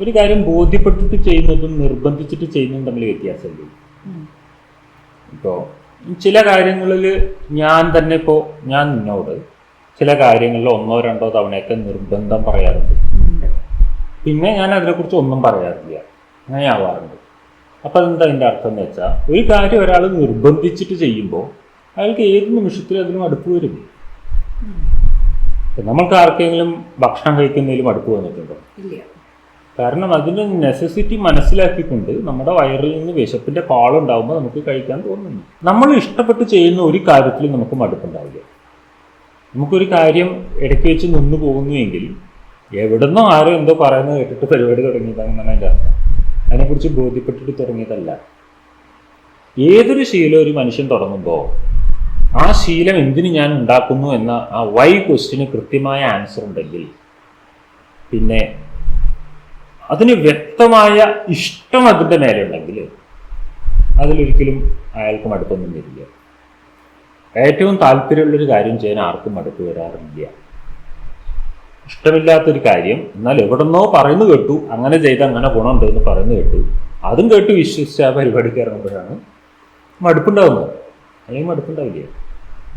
ഒരു കാര്യം ബോധ്യപ്പെട്ടിട്ട് ചെയ്യുന്നതും നിർബന്ധിച്ചിട്ട് ചെയ്യുന്നതും തമ്മിൽ വ്യത്യാസമില്ല ഇപ്പോൾ ചില കാര്യങ്ങളിൽ ഞാൻ തന്നെ ഇപ്പോൾ ഞാൻ നിന്നോട് ചില കാര്യങ്ങളിൽ ഒന്നോ രണ്ടോ തവണയൊക്കെ നിർബന്ധം പറയാറുണ്ട്. പിന്നെ ഞാൻ അതിനെക്കുറിച്ച് ഒന്നും പറയാറില്ല. അങ്ങനെ ആവാറുണ്ട്. അപ്പം അതെന്താ അതിന്റെ അർത്ഥം എന്ന് വെച്ചാൽ ഒരു കാര്യം ഒരാൾ നിർബന്ധിച്ചിട്ട് ചെയ്യുമ്പോൾ അയാൾക്ക് ഏത് നിമിഷത്തിലും അതിനും അടുപ്പ് വരും. നമ്മൾക്ക് ആർക്കെങ്കിലും ഭക്ഷണം കഴിക്കുന്നതിലും അടുപ്പ് വന്നിട്ടുണ്ടോ? ഇല്ല. കാരണം അതിന് നെസസിറ്റി മനസ്സിലാക്കിക്കൊണ്ട് നമ്മുടെ വയറിൽ നിന്ന് വിശപ്പിന്റെ പാളുണ്ടാകുമ്പോൾ നമുക്ക് കഴിക്കാൻ തോന്നുന്നു. നമ്മൾ ഇഷ്ടപ്പെട്ട് ചെയ്യുന്ന ഒരു കാര്യത്തിൽ നമുക്ക് മടുപ്പുണ്ടാവില്ല. നമുക്കൊരു കാര്യം ഇടയ്ക്ക് വെച്ച് നിന്ന് പോകുന്നുവെങ്കിൽ എവിടുന്നോ ആരോ എന്തോ പറയുന്നത് കേട്ടിട്ട് പരിപാടി തുടങ്ങിയതാണെന്നാണ് എന്റെ അർത്ഥം. അതിനെക്കുറിച്ച് ബോധ്യപ്പെട്ടിട്ട് തുടങ്ങിയതല്ല. ഏതൊരു ശീലം ഒരു മനുഷ്യൻ തുടങ്ങുമ്പോൾ ആ ശീലം എന്തിനു ഞാൻ ഉണ്ടാക്കുന്നു എന്ന ആ വൈ ക്വസ്റ്റിന് കൃത്യമായ ആൻസർ ഉണ്ടെങ്കിൽ പിന്നെ അതിന് വ്യക്തമായ ഇഷ്ടം അതിന്റെ മേലുണ്ടെങ്കിൽ അതിലൊരിക്കലും അയാൾക്ക് മടുപ്പൊന്നും വരില്ല. ഏറ്റവും താല്പര്യമുള്ളൊരു കാര്യം ചെയ്യാൻ ആർക്കും മടുപ്പ് വരാറില്ല. ഇഷ്ടമില്ലാത്തൊരു കാര്യം എന്നാൽ എവിടെന്നോ പറയുന്നു കേട്ടു അങ്ങനെ ചെയ്ത് അങ്ങനെ ഗുണമുണ്ട് എന്ന് പറയുന്നു കേട്ടു അതും കേട്ട് വിശ്വസിച്ച് ആ പരിപാടിക്ക് ഇറങ്ങുമ്പോഴാണ് മടുപ്പുണ്ടാകുന്നത് അല്ലെങ്കിൽ മടുപ്പുണ്ടാവില്ല.